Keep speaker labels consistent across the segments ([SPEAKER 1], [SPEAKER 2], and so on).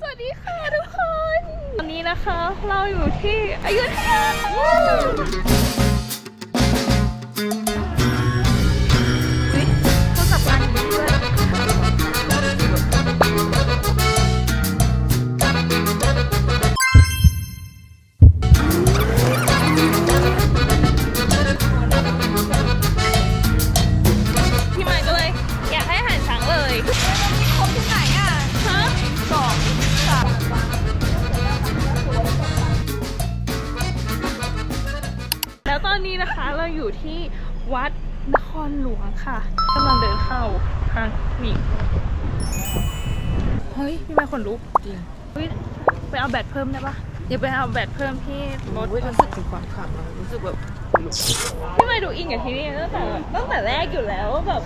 [SPEAKER 1] สวัสดีค่ะทุกคน วันนี้นะคะเราอยู่ที่อยุธยา วัดนครหลวงค่ะกำลังเดินเข้าทางนี่เฮ้ยพี่ใหม่ขนลุก
[SPEAKER 2] จริง
[SPEAKER 1] เฮ้ยไปเอาแบตเพิ่มได้ปะเดี๋ยวไปเอาแบตเพิ่มที่รถ
[SPEAKER 2] รู้สึกถึงความขลังรู้สึกแบบ
[SPEAKER 1] พี่ไม่ดูอิงกับที่นี่ตั้งแต่ตั้งแต่แรกอยู่แล้วแบบ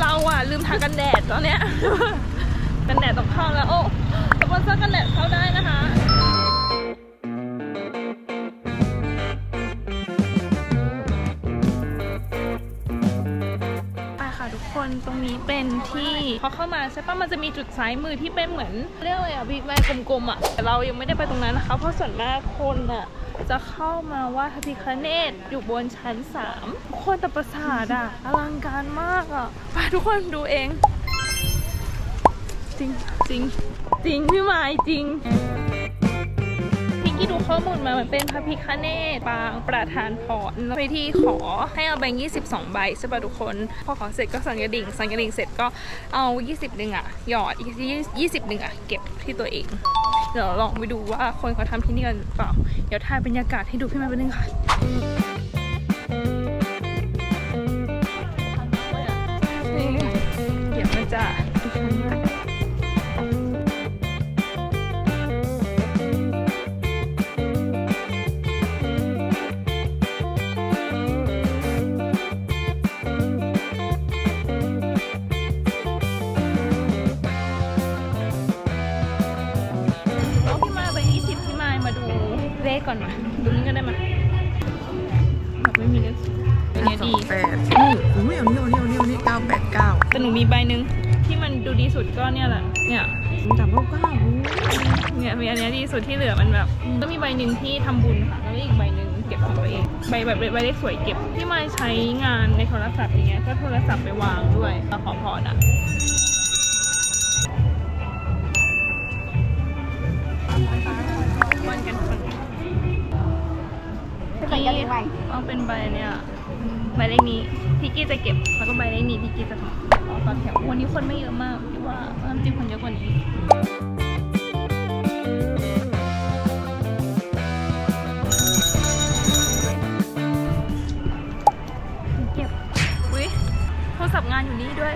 [SPEAKER 1] เราอะลืมทากันแดดตอนเนี้ยกันแดดต้องเข้าแล้วโอ้สปอนเซอร์กันแดดเข้าได้นะคะ ตรงนี้เป็นที่พอเข้ามาใช่ปะมันจะมีจุดซ้ายมือที่เป็นเหมือนเรียกอะไรอะบิ๊กแมกลมๆอะแต่เรายังไม่ได้ไปตรงนั้นนะคะ เพราะส่วนมากคนอะจะเข้ามาว่าพระพิคเนตอยู่บนชั้นสามทุกคนแต่ประสาทอะอลังการมากอะไปทุกคนดูเอง จริงจริงจริงพี่ไม้จริง ดูข้อมูลมามันเป็นพระพิคเนตปางประธานพรไปที่ขอให้เอาแบงค์22ใบใช่ป่ะทุกคน พอขอเสร็จก็สั่งกระดิ่ง สั่งกระดิ่งเสร็จก็เอา20หนึ่งอะหยอดอีก20หนึ่งอะเก็บที่ตัวเอง เดี๋ยวลองไปดูว่าคนเขาทำที่นี่กันเปล่า เดี๋ยวถ่ายบรรยากาศให้ดูพี่มาเป็นนึงค่ะเดี๋ยวมันจะ เลขก่อนมาดูนี่ก็ได้มาแบบไม่มีเลขสูงอันเนี้ย
[SPEAKER 2] สอ
[SPEAKER 1] ดี
[SPEAKER 2] งแปดนี่อุ้ยเอานี่เอานี่เอานี่เอานี่เก้าแปดเก้า
[SPEAKER 1] แต่หนูมีใบหนึ่งที่มันดูดีสุดก็เนี่ยแหละ เนี่ย
[SPEAKER 2] สามเก้าเก้า
[SPEAKER 1] เนี่ยมีอันเนี้ยดีสุดที่เหลือมันแบบ ก็มีใบหนึ่งที่ทำบุญค่ะแล้วก็อีกใบหนึ่งเก็บของตัวเอง ใบแบบใบเลขสวยเก็บที่มายใช้งานในโทรศัพท์อย่างเงี้ยก็โทรศัพท์ไปวางด้วยมาขอพรอะ ต้องเป็นใบเนี่ยใบเลขนี้พี่กี้จะเก็บแล้วก็ใบเลขนี้พี่กี้จะเอาตอนแถววันนี้คนไม่เยอะมากพี่ว่าน้ำจิ้มคนเยอะกว่านี้เก็บอุ้ยโทรศัพท์งานอยู่นี่ด้วย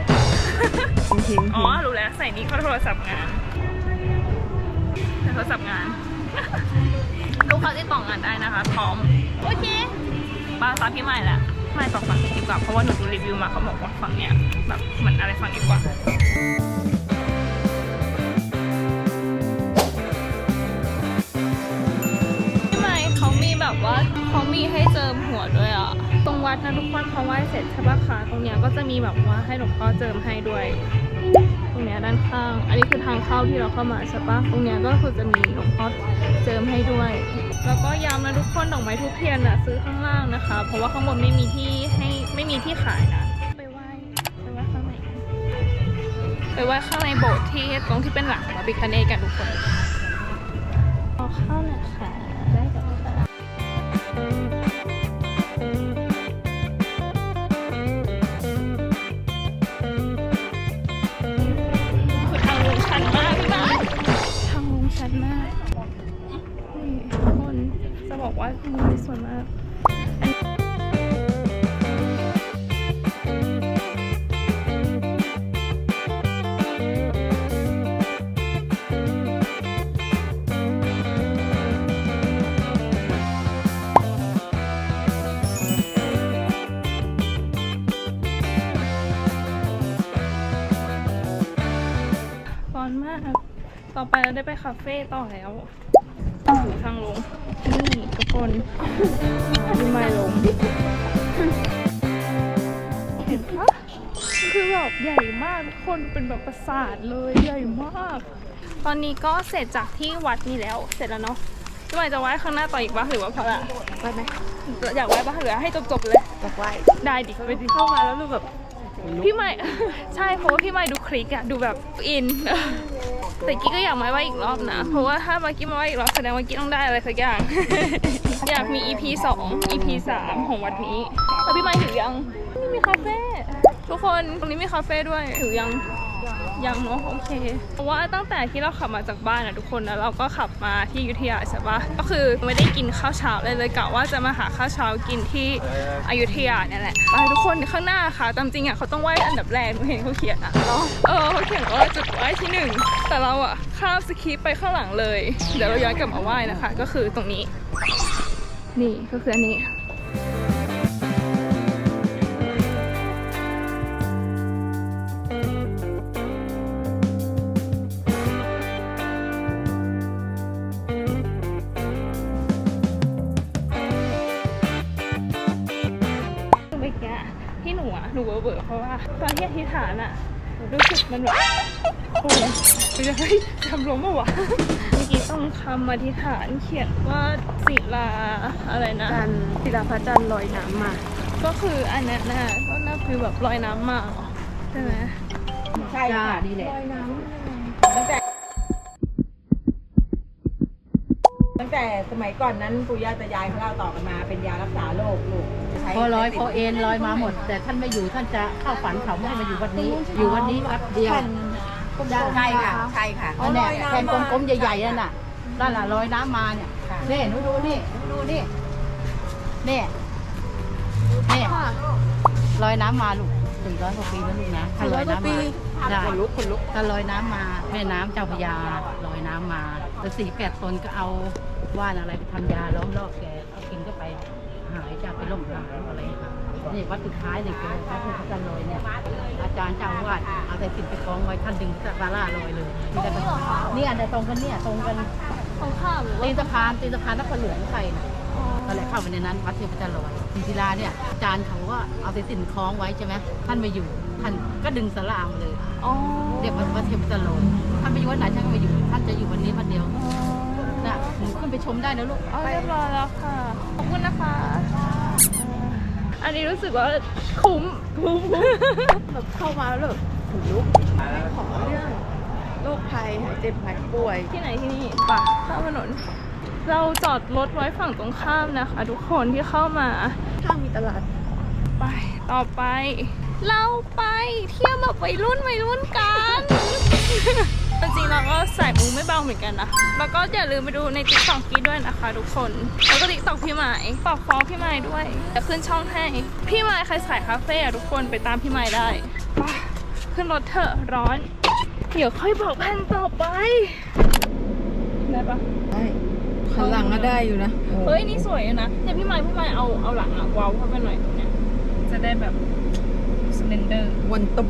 [SPEAKER 2] ทิ้ง
[SPEAKER 1] อ๋อ รู้แล้ว ใส่นี้เขาโทรศัพท์งานใส่โทรศัพท์งาน ลูกค้าติดต่องานได้นะคะ พร้อม โอเค มาตามพี่ใหม่แหละไม่ต่อฝั่งนี้ดีกว่าเพราะว่าหนูดูรีวิวมาเขาบอกว่าฝั่งเนี้ยแบบเหมือนอะไรฝั่งนี้กว่าพี่ใหม่เขามีแบบว่าเขามีให้เจิมหัวด้วยอะตรงวัดนะทุกคนเขาไหว้เสร็จใช่ปะคะตรงเนี้ยก็จะมีแบบว่าให้หลวงพ่อเจิมให้ด้วยตรงเนี้ยด้านข้าง อันนี้คือทางเข้าที่เราเข้ามาใช่ปะตรงเนี้ยก็คือจะมีหลวงพ่อเจิมให้ด้วย แล้วก็ย้ำนะทุกคนดอกไม้ทุกเทียนอะซื้อข้างล่างนะคะ เพราะว่าข้างบนไม่มีที่ให้ไม่มีที่ขายนะ ไปไหว้ไปไหว้ข้างในไปไหว้ข้างในโบสถ์ที่ตรงที่เป็นหลังพระพิคเนตกันทุกคนเอเข้าหน่อยค่ะได้ค่ะ บอกว่ามุมนี้สวยมากร้อนมาก ต่อไปเราได้ไปคาเฟ่ต่อแล้วถึงทางลง นี่ทุกคนดูไม้ลง เห็นปะคือแบบใหญ่มากทุกคนเป็นแบบปราสาทเลยใหญ่มาก ตอนนี้ก็เสร็จจากที่วัดนี้แล้วเสร็จแล้วเนาะพี่ใหม่จะไหว้ข้างหน้าต่ออีกปะหรือว่าพอละ
[SPEAKER 2] ไปไหม
[SPEAKER 1] อยากไหว้ปะหรือให้จบๆเลย
[SPEAKER 2] อยากไหว้
[SPEAKER 1] ได้ดิไปดิเข้ามาแล้วดูแบบพี่ใหม่ ใช่เพราะว่าพี่ใหม่ดูคลิกอะดูแบบอิน แต่กี้ก็อยากมาไหว้อีกรอบนะ เพราะว่าถ้ามากี้มาไหว้อีกรอบแสดงว่ากี้ต้องได้อะไรสักอย่าง อยากมี EP 2 EP 3 ของวัดนี้แล้วพี่มาถือยังนี่มีคาเฟ่ทุกคนตรงนี้มีคาเฟ่ด้วยถือยัง ยังเนาะโอเค เพราะว่าตั้งแต่ที่เราขับมาจากบ้านอะทุกคนแล้วเราก็ขับมาที่อยุธยาใช่ปะก็คือไม่ได้กินข้าวเช้าเลยเลยกะว่าจะมาหาข้าวเช้ากินที่อยุธยาเนี่ยแหละไปทุกคนข้างหน้าค่ะ ตามจริงอะเขาต้องไหว้อันดับแรกหนูเห็นเขาเขียนอะเออเขาเขียนว่าจุดไหว้ที่หนึ่งแต่เราอะข้ามสคิปไปข้างหลังเลย เดี๋ยวเราย้อนกลับมาไหว้นะคะ ก็คือตรงนี้ นี่ก็คืออันนี้ รู้สึกมันแบบโอ้ยมันจะเฮ้ยทำล้มมาวะเมื่อกี้ต้องคำอธิษฐานเขียนว่าศิลาอะไรนะ
[SPEAKER 2] จันทร์ศิลาพระจันทร์ลอยน้ำมา
[SPEAKER 1] ก็คืออันนั้นนะก็น่าคือแบบลอยน้ำมาเหรอใช่ไหม
[SPEAKER 3] ใช่ค่ะนี่แหละ
[SPEAKER 2] ลอยน้ำ
[SPEAKER 3] ตั้งแต่ ตั้งแต่สมัยก่อนนั้นปู่ย่าตายายของเราต่อกันมาเป็นยารักษาโรคลูกใช้
[SPEAKER 4] พอลอยพอเอ็นลอยมาหมด แต่ท่านไม่อยู่ท่านจะเข้าฝันเขาไม่ให้มาอยู่วัดนี้ อยู่วัดนี้วัดเดียว
[SPEAKER 3] ใช่ค่ะใช่ค่ะ
[SPEAKER 4] อันเนี้ยแทนกลมๆใหญ่ๆนั่นน่ะนั่นแหละลอยน้ำมาเนี่ย
[SPEAKER 3] ค่ะ
[SPEAKER 4] นี่หนูดูนี่หนูดูนี่นี่นี่ลอยน้ำมาลูก ถึงร้อยกว่าปีแล้วลูกนะถ้าลอยน้ำมาได้
[SPEAKER 2] คนลุกคนลุก
[SPEAKER 4] ถ้าลอยน้ำมาแม่น้ำเจ้าพระยาลอยน้ำมาแล้วสี่แปดตนก็เอาว่านอะไรไปทำยาล้อมรอบแกเอากินก็ไปหายจากไปล่มหายอะไรค่ะนี่วัดสุดท้ายเลยคือวัดพระจันทร์ลอยเนี่ยอาจารย์เจ้าอาวาดเอาแต่สินไปคล้องไว้ท่านดึงสาราลอยเลยนี่อันใดตรงกันเนี่ยตรงกัน
[SPEAKER 1] ของข้ามหรือว่า
[SPEAKER 4] ตีนสะพานตีนสะพานนครหลวงไปนะ ก็เลยเข้าไปในนั้นวัดเทพจันทร์ลอยศิศิลาเนี่ยอาจารย์เขาก็เอาแต่สินคล้องไว้ใช่ไหมท่านมาอยู่ท่านก็ดึงสารามาเลย
[SPEAKER 1] อ๋อ
[SPEAKER 4] เรียกว่าวัดเทพจันทร์ลอยท่านไปอยู่วัดไหนท่านก็มาอยู่ ท่านจะอยู่วันนี้วันเดียวน่ะหนูขึ้นไปชมได้นะลูก
[SPEAKER 1] เอาเรียบร้อยแล้วค่ะขอบคุณนะคะ อันนี้รู้สึกว่าคุ้มคุ้ม
[SPEAKER 2] แบบเข้ามาแล้วแบบขนลุกขอเรื่องโรคภัยหายเจ็บหายป่วย
[SPEAKER 1] ที่ไหนที่นี่ป่ะข้ามถนน เราจอดรถไว้ฝั่งตรงข้ามนะคะ ทุกคนที่เข้ามา
[SPEAKER 2] ข้างมีตลาด
[SPEAKER 1] ไปต่อไป เราไปเที่ยวแบบวัยรุ่นวัยรุ่นกันจริงๆเราก็ใส่มูไม่เบาเหมือนกันนะ แล้วก็อย่าลืมไปดูในติ๊กต็อกกี้ด้วยนะคะ ทุกคน แล้วก็ติ๊กต็อกพี่ไม้ฝากฟอลพี่ไม้ด้วยจะขึ้นช่องให้ พี่ไม้ใครสายคาเฟ่อะทุกคนไปตามพี่ไม้ได้ไปขึ้นรถเถอะร้อน เดี๋ยวค่อยบอกแผนต่อไป ได้ปะ
[SPEAKER 2] ได้ ขันหลังก็ได้อยู่นะ
[SPEAKER 1] เฮ้ยนี่สวยอะนะเนี่ยพี่ไม้พี่ไม้เอาเอาหลังอะเว้าวเข้าไปหน่อยตรงเนี้ยจะได้แบบสเลนเดอร์
[SPEAKER 2] วันตบ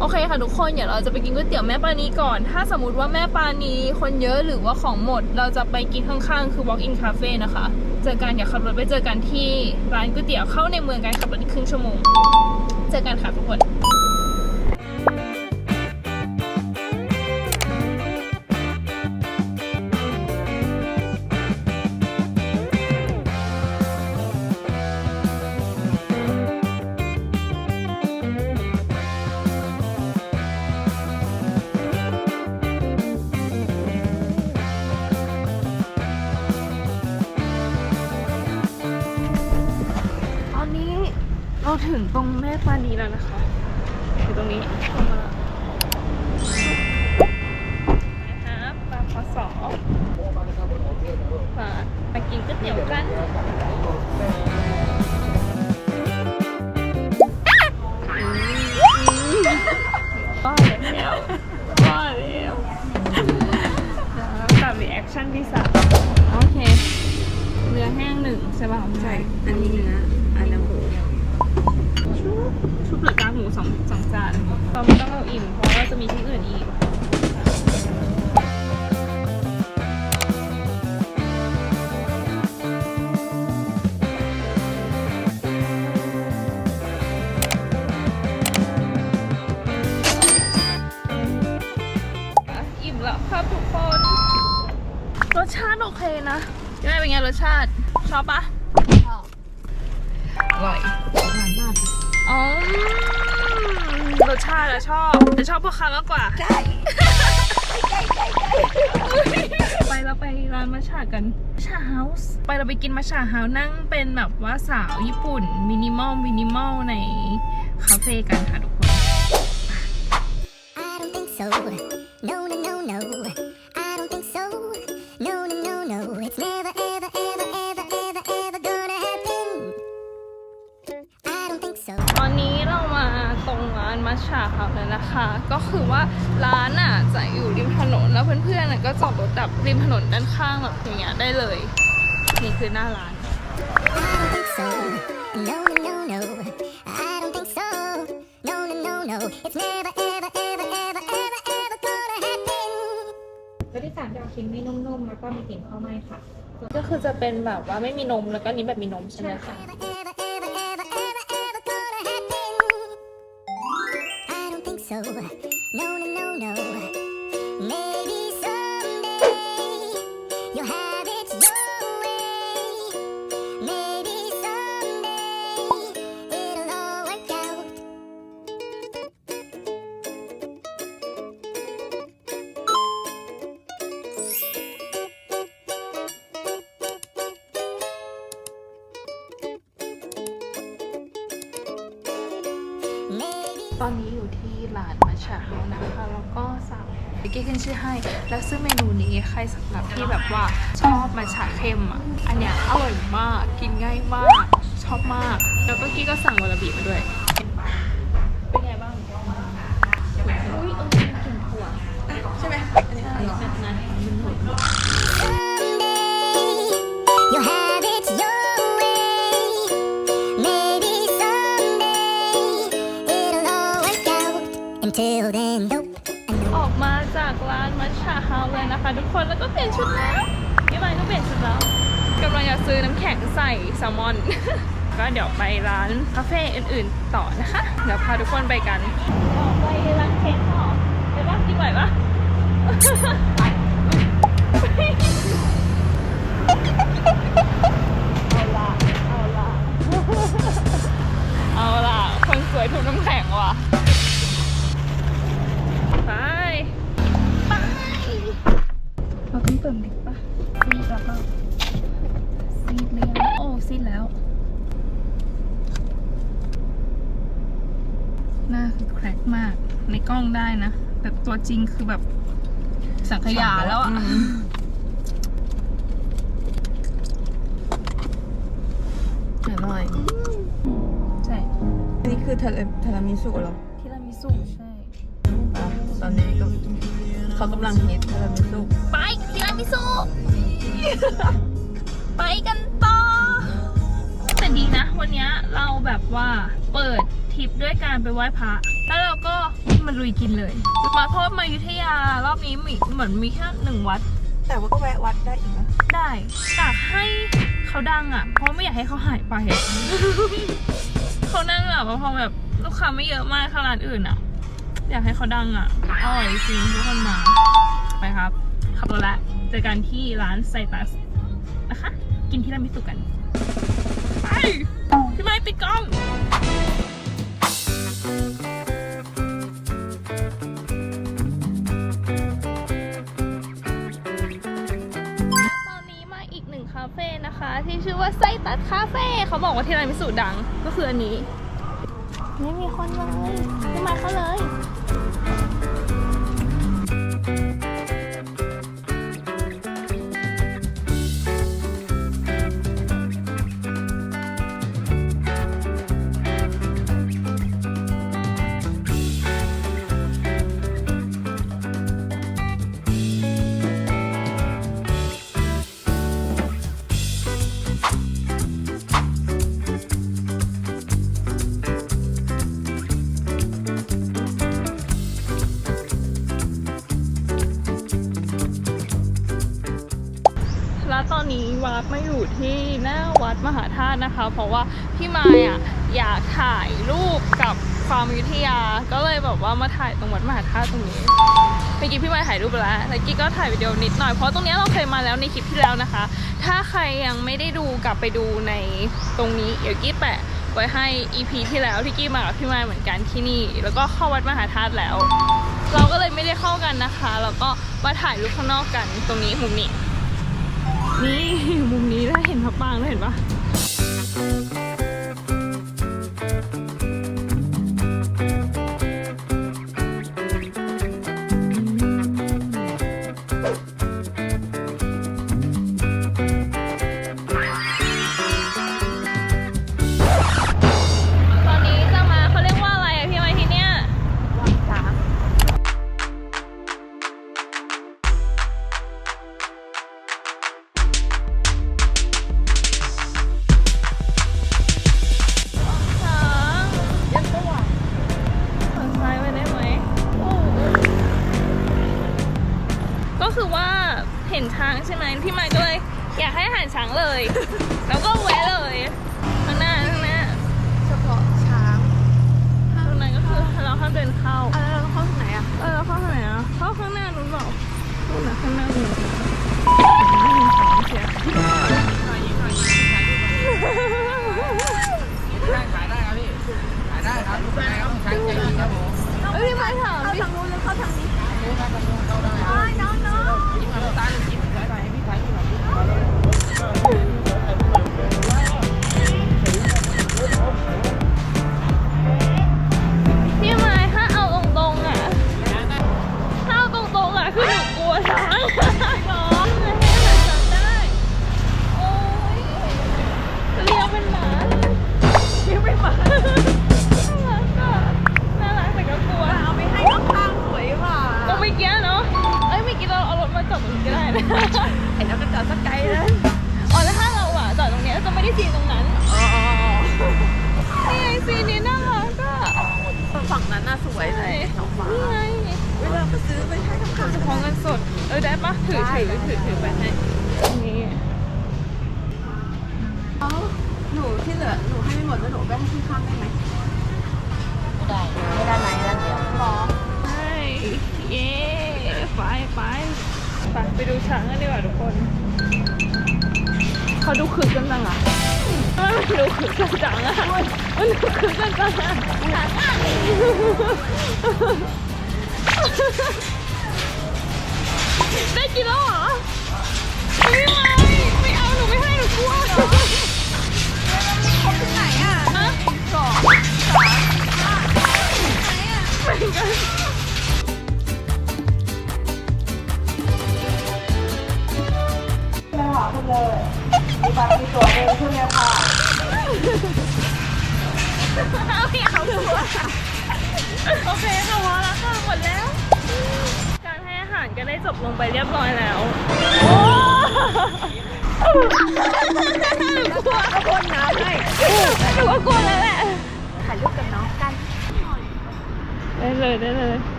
[SPEAKER 1] โอเคค่ะทุกคนเดี๋ยวเราจะไปกินก๋วยเตี๋ยวแม่ปานีก่อน ถ้าสมมติว่าแม่ปานีคนเยอะหรือว่าของหมด เราจะไปกินข้างๆ คือ walk in cafe นะคะ เจอกันอย่าขับรถไปเจอกันที่ร้านก๋วยเตี๋ยวเข้าในเมืองกันขับรถอีกครึ่งชั่วโมง เจอกันค่ะทุกคน มากินก๋วยเตี๋ยวกันบ้าแล้วบ้าแล้วกับรีแอคชั่นที่สามโอเคเนื้อแห้งหนึ่งใช่ป่ะ
[SPEAKER 2] ใช่ อันนี้เนื้อ อันนั้นหมู
[SPEAKER 1] ชุบชุบเหลือกากหมูสองสองจานเราไม่ต้องเอาอิ่มเพราะว่าจะมีที่อื่นอีก ชอบปะชอบอร่อยอ๋อรสชาติอะชอบ แต่ชอบพ่อค้ามากกว่าใช่ไปเราไปร้านมัชชากันมัชชาเฮาส์ไปเราไปกินมัชชาเฮาส์นั่งเป็นแบบว่าสาวญี่ปุ่น มินิมอลมินิมอลในคาเฟ่กันค่ะทุกคน
[SPEAKER 5] I don't think so. No, no, no, no.
[SPEAKER 1] มัชชาเฮาส์แล้วนะคะ ก็คือว่าร้านอะจะอยู่ริมถนนแล้วเพื่อนๆน่ะก็จอดรถแบบริมถนนด้านข้างแบบอย่างเงี้ยได้เลย นี่คือหน้าร้าน
[SPEAKER 5] I don't think so. No, no, no, no. I don't think so. No, no, no, no. It's never, ever, ever, ever, ever, ever gonna happen.
[SPEAKER 3] แล้วที่สามจะเอาชิ้นไม่นุ่มๆ แล้วก็มีกลิ่นข้าวไหม้ค่ะ
[SPEAKER 1] ก็คือจะเป็นแบบว่าไม่มีนมแล้วก็อันนี้แบบมีนมใช่ไหมคะ ตอนนี้อยู่ที่ร้านมาชาเฮานะคะ แล้วก็สั่งเมื่อกี้ขึ้นชื่อให้ แล้วซึ่งเมนูนี้ใครสำหรับที่แบบว่าชอบมาชาเค็มอะ อันเนี้ยอร่อยมาก กินง่ายมาก ชอบมาก แล้วก็กี้ก็สั่งวาลาบิมาด้วย แซลมอน ก็เดี๋ยวไปร้านคาเฟ่อื่นๆต่อนะคะ เดี๋ยวพาทุกคนไปกันไปร้านเค้กต่อไปปะดีไหวปะเอาละเอาละเอาล่ะคนสวยถูกน้ำแข็งว่ะไปไปเราต้องเติมลิปป่ะซีดแล้วก็ซีดเรีย งโอ้ซีดแล้ว หน้าคือแครกมาก ในกล้องได้นะ แต่ตัวจริงคือแบบสังขยาแล้วอะ
[SPEAKER 2] อร่อย
[SPEAKER 1] ใช่
[SPEAKER 2] อันนี้คือทาราทารามิสุเหรอ
[SPEAKER 1] ทีรามิสุใช่
[SPEAKER 2] อะตอนนี้ก็เขากำลังฮิตทารามิสุ
[SPEAKER 1] ไปทีรามิสุ ไปกันต่อ แต่ดีนะ วันเนี้ยเราแบบว่าเปิดทริปด้วยการไปไหว้พระแล้วเราก็มาลุยกินเลยมาเพราะว่ามาอยุธยารอบนี้มีเหมือนมีแค่หนึ่งวัด
[SPEAKER 2] แต่ว่าก็แวะวัดได้อีกนะ
[SPEAKER 1] ได้แต่ให้เขาดังอะ เพราะไม่อยากให้เขาหายไปอะเขานั่งแบบว่าพอแบบลูกค้าไม่เยอะมากขนาดอื่นอะ อยากให้เขาดังอะอร่อยจริงทุกคนมา ไปครับ ขับรถละเจอกันที่ร้านไซตัสนะคะ กินที่รามิสุกันไป พี่ไม้ปิดกล้อง ตอนนี้มาอีกหนึ่งคาเฟ่นะคะ ที่ชื่อว่าไซตัสคาเฟ่เขาบอกว่าที่ร้านมิสุดังก็คืออันนี้ ไม่มีคนเลยไม่มาเขาเลย ตอนนี้วาร์ปมาอยู่ที่หน้าวัดมหาธาตุนะคะ เพราะว่าพี่มายอะอยากถ่ายรูปกับฟามอยุธยา ก็เลยแบบว่ามาถ่ายตรงวัดมหาธาตุตรงนี้เมื่อกี้พี่ไม้ถ่ายรูปไปแล้วแล้วกี้ก็ถ่ายวิดีโอนิดหน่อย เพราะตรงนี้เราเคยมาแล้วในคลิปที่แล้วนะคะ ถ้าใครยังไม่ได้ดูกลับไปดูในตรงนี้เดี๋ยวกี้แปะไว้ให้ EP ที่แล้วที่กี้มากับพี่ไม้เหมือนกันที่นี่ แล้วก็เข้าวัดมหาธาตุแล้ว เราก็เลยไม่ได้เข้ากันนะคะ แล้วก็มาถ่ายรูปข้างนอกกันตรงนี้มุมนี้ นี่มุมนี้ได้เห็นพระปรางแล้วเห็นปะ เอ้ยพี่ไม้ถาม
[SPEAKER 2] เข้า
[SPEAKER 1] พี่
[SPEAKER 2] ทางนู้นหรือเข้าทางนี้โอ้ยน้องน้อง
[SPEAKER 1] พี่
[SPEAKER 2] เห็นแล้วก็จอดสักไกลเลย
[SPEAKER 1] อ๋อแล้วถ้าเราอะจอดตรงเนี้ยจะไม่ได้ซีนตรงนั้น
[SPEAKER 2] อ๋อ
[SPEAKER 1] นี่ไงซีนนี้น่ารักอะ
[SPEAKER 2] ฝั่งนั้นน่ะสวยเลยน้องฟ้า
[SPEAKER 1] นี่ไง
[SPEAKER 2] เวลาไปซื้อไปให้ข้าง
[SPEAKER 1] เฉพาะเงินสด เออได้ปะถือถือถือถือไปให้นี่
[SPEAKER 2] ๆเอาหนูที่เหลือหนูให้ไม่หมดแล้วหนูแบ่งข้างๆได้ไหม
[SPEAKER 4] ได้ไม่ได้ไหมด้านเดียว
[SPEAKER 2] หรอ
[SPEAKER 1] ใช่เย้ไปไป ไปไปดูช้างกันดีกว่าทุกคน เขาดูคึกกันจังอะเอดูคึกกันจังอะมันดูคึกกันจังอะได้กินแล้วเหรอไม่ไม่ไม่เอาหนูไม่ให้หนูกลัว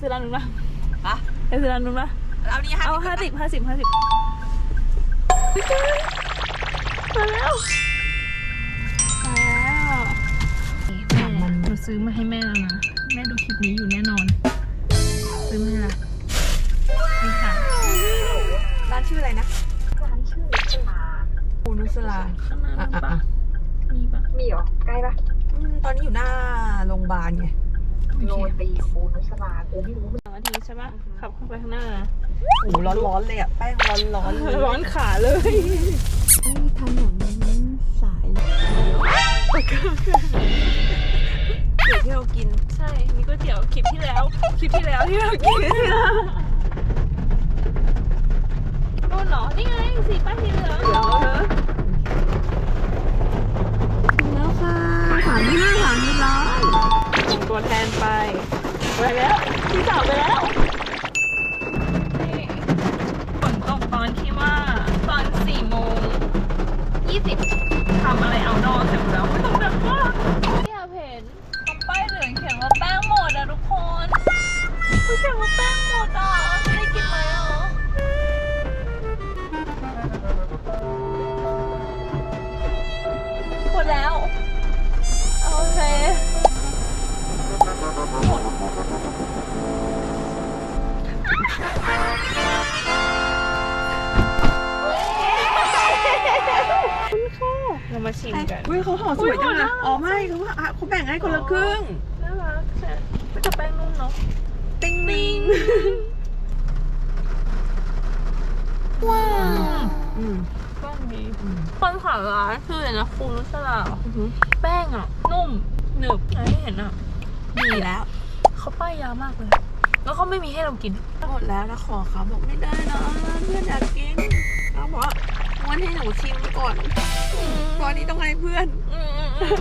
[SPEAKER 1] ซื้อร้านนู้นปะ
[SPEAKER 2] ปะ
[SPEAKER 1] ไปซื้อร้านนู้นปะ
[SPEAKER 2] เอานี่ห้า
[SPEAKER 1] เอาห้าสิบห้าสิบห้าสิบมาแล้วมาแล้วแม่หนูซื้อมาให้แม่แล้วนะ แม่ดูคลิปนี้อยู่แน่นอน ซื้อมาให้ละนี่ค่ะ
[SPEAKER 2] ร้านชื่ออะไรนะร้านชื่อนุสลาปูนุสลา
[SPEAKER 1] ข้างหน้า
[SPEAKER 2] อะ
[SPEAKER 1] นู้น
[SPEAKER 2] อะ
[SPEAKER 1] ปะ
[SPEAKER 2] อะ
[SPEAKER 1] มีปะ
[SPEAKER 6] มีเหรอ ใกล้ปะ
[SPEAKER 2] อืมตอนนี้อยู่หน้าโรงพยาบาลไง
[SPEAKER 6] โรตีคูนุสลากูไม่รู้
[SPEAKER 1] สองนาทีใช่ปะขับเข้าไปข้างหน้านะ
[SPEAKER 2] โอ้ร้อนร้อนๆเลยอะ แป้งร้อนร้อนๆเลย
[SPEAKER 1] ร้อนขาเลย
[SPEAKER 2] ถนนสายเดี๋ยวที่เรากิน
[SPEAKER 1] ใช่ มีก๋วยเตี๋ยวคลิปที่แล้ว คลิปที่แล้วที่เรากินนู่นเหรอ นี่ไงสีป้ายสีเหลือง
[SPEAKER 2] เดี๋ยวเถอะแล้วค่ะสามห้าสามร้อย
[SPEAKER 1] ส่ง ตัวแทนไปไปแล้วพี่สาวไปแล้วฝนตกตอนที่ว่าตอนสี่โมงยี่สิบทำอะไรเอานอนเสร็จแล้วไม่ต้องดังมากเนี่ยเห็นตรงป้ายเหลืองเขียนว่าแป้งหมดอะทุกคนเขียนว่าแป้งหมดอะ เรามาชิมกัน
[SPEAKER 2] อุ้ยเขาห่อสวยจัง
[SPEAKER 1] อุ๊ยห่อน่า
[SPEAKER 2] อะ
[SPEAKER 1] รัก
[SPEAKER 2] อ๋อไม่เขาว่าอะเขาแบ่งให้คนละครึ่ง
[SPEAKER 1] น่ารักใช่ไม่กับแป้งนุ่มเนาะ
[SPEAKER 2] ติ้งติ้งอืม
[SPEAKER 1] แป้งดีคนขายร้านคืออะไรนะคูนุสลาเหรอแป้งอะ นุ่มหนึบอะไรที่เห็นอะ
[SPEAKER 2] ดีแล้ว
[SPEAKER 1] เขาป้ายยาวมากเลย แล้วเขาไม่มีให้เรากิน
[SPEAKER 2] หมดแล้วแล้วขอเขาบอกไม่ได้นะเพื่อนอยากกินเขาบอกว่าวันให้หนูชิมก่อนตอนนี้ต้องให้เพื่อน
[SPEAKER 1] อืมอืมอืม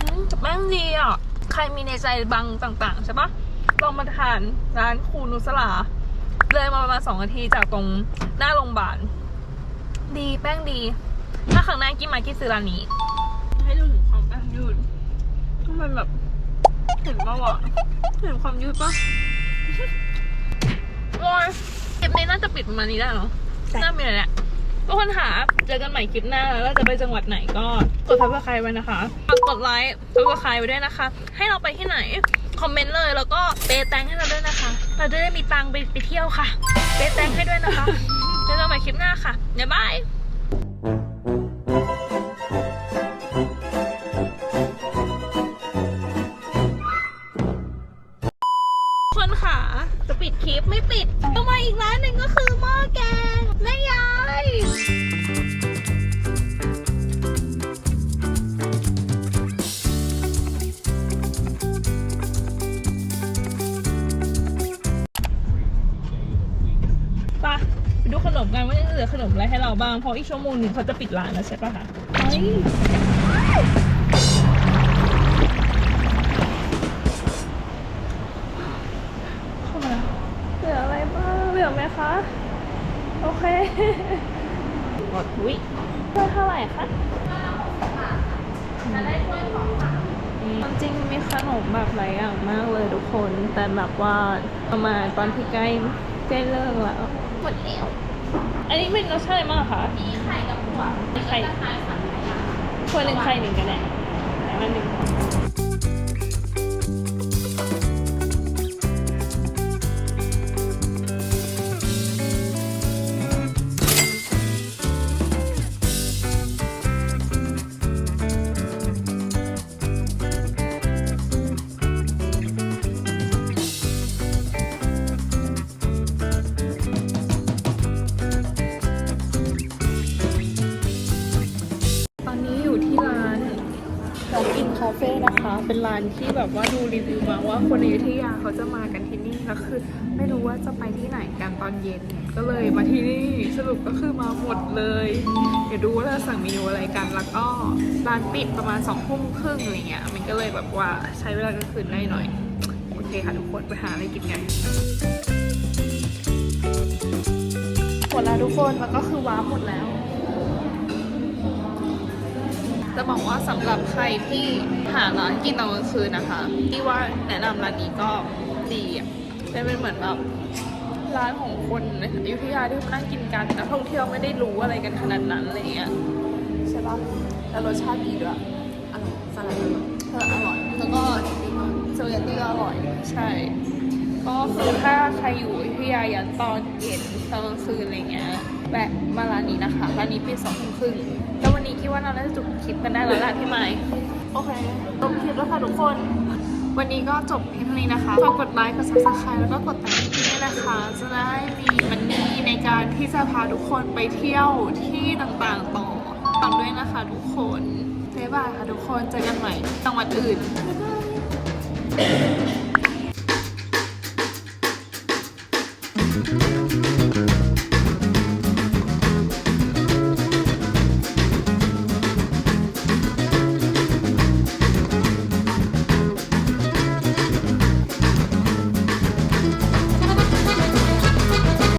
[SPEAKER 1] อืมแต่แป้งดีอะ ใครมีในใจบางต่างๆใช่ปะลองมาทานร้านคูนุสลา เลยมาประมาณสองนาทีจากตรงหน้าโรงพยาบาล ดีแป้งดี ถ้าครั้งหน้ากินมากินซื้อร้านนี้ ให้ดูถึงความแป้งยืดต้องเป็นแบบ เห็นปะวะเห็นความยืดปะโอ้ยคลิปนี้น่าจะปิดประมาณนี้ได้เนาะ
[SPEAKER 2] ได้
[SPEAKER 1] น่ามีอะไรแหละทุกคนค่ะเจอกันใหม่คลิปหน้าแล้วเราจะไปจังหวัดไหนก็กดซับสไครต์ไว้นะคะฝากกดไลค์ซับสไครต์ไว้ด้วยนะคะ ให้เราไปที่ไหน คอมเมนต์เลยแล้วก็เปย์แตงให้เราด้วยนะคะ เราจะได้มีตังค์ไปไปเที่ยวค่ะ เปย์แตงให้ด้วยนะคะเจอกันใหม่คลิปหน้าค่ะบ๊ายบาย ปไม่ปิดก็มาอีกร้านหนึ่งก็คือหม้อแกงแม่ยายไปไปดูขนมกันว่าจะเหลือขนมอะไรให้เราบ้างเพราะอีกชั่วโมงหนึ่งเขาจะปิดร้านแล้วใช่ปะคะเฮ้ย อเคหมดวิถ้วยเท่าไหร่คะจะได้ถ้วยสองค่ะจริงๆมีขนมแบบหลายอย่างมากเลยทุกคน แต่แบบว่าประมาณตอนที่ใกล้ใกล้เลิกแล้วหมดแล้ว อันนี้เป็นรสชาติอะไรมากคะมีไข่กับถั่วมีไข่ถั่วหนึ่งไข่หนึ่งกันแหละแต่ละหนึ่ง ที่แบบว่าดูรีวิวมาว่าคนในอยุธยาเขาจะมากันที่นี่แล้วคือ ไม่รู้ว่าจะไปที่ไหนกันตอนเย็น ก็เลยมาที่นี่สรุปก็คือมาหมดเลย เดี๋ยวดูว่าเราสั่งเมนูอะไรกันแล้วก็ร้านปิดประมาณสองทุ่มครึ่งอะไรเงี้ยมันก็เลยแบบว่าใช้เวลากลางคืนได้หน่อยโอเคค่ะทุกคนไปหาอะไรกินกันหมดแล้วทุกคนมันก็คือว้าหมดแล้ว จะบอกว่าสำหรับใครที่หาร้านกินตอนกลางคืนนะคะที่ว่าแนะนำร้านนี้ก็ดีอะเป็นเหมือนแบบร้านของคนในอยุธยาที่มานั่งกินกันนักท่องเที่ยวไม่ได้รู้อะไรกันขนาดนั้นอะไรเงี้ยใช่ปะแล้วรสชาติดีด้วย
[SPEAKER 2] อร่อยสลัดอร่อย
[SPEAKER 1] เอออร่อยแล้วก็โซยันตี้ก็อร่อยใช่ ก็คือถ้าใครอยู่อยุธยา ยันตอนเย็นตอนกลางคืนอะไรเงี้ยแวะมาร้านนี้นะคะร้านนี้ปิดสองทุ่มครึ่งแล้ววันนี้คิดว่าเราน่าจะจบคลิปกันได้แล้วล่ะพี่ไม้โอเคจบคลิปแล้วค่ะทุกคน วันนี้ก็จบเพียงเท่านี้นะคะฝากกดไลค์กด subscribe แล้วก็กดติดตามด้วยนะคะ จะได้มีมันนี่ในการที่จะพาทุกคนไปเที่ยวที่ต่างๆต่อฝากด้วยนะคะทุกคนบ๊ายบายค่ะทุกคนเจอกันใหม่จังหวัดอื่นบ๊ายบาย